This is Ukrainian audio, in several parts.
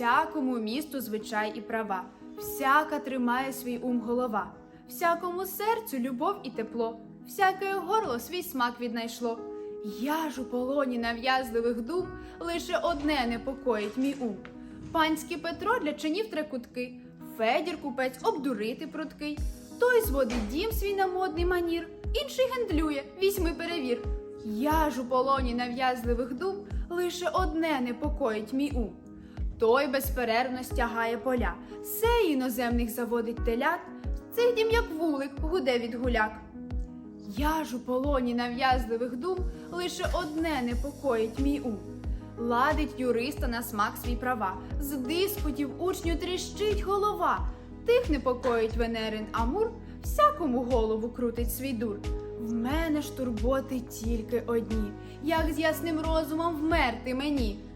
Всякому місту звичай і права, всяка тримає свій ум голова, всякому серцю любов і тепло, всяке горло свій смак віднайшло. Я ж у полоні нав'язливих дум, лише одне непокоїть мій ум. Панський Петро для чинів трикутки, Федір купець обдурити пруткий. Той зводить дім свій на модний манір, інший гендлює, візьми перевір. Я ж у полоні нав'язливих дум, лише одне непокоїть мій ум. Той безперервно стягає поля, сей іноземних заводить телят, цих дім, як вулик, гуде від гуляк. Я ж у полоні нав'язливих дум, лише одне непокоїть мій ум. Ладить юриста на смак свій права, з диспутів учню тріщить голова. Тих непокоїть Венерин Амур, всякому голову крутить свій дур. В мене ж турботи тільки одні, як з ясним розумом вмерти мені.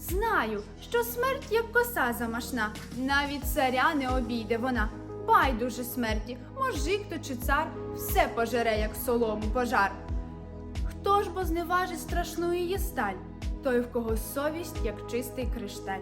Знаю, що смерть як коса замашна, навіть царя не обійде вона. Байдуже смерті, мужик то чи цар, все пожере, як солому пожар. Хто ж бо зневажить страшну її сталь, той в кого совість, як чистий кришталь.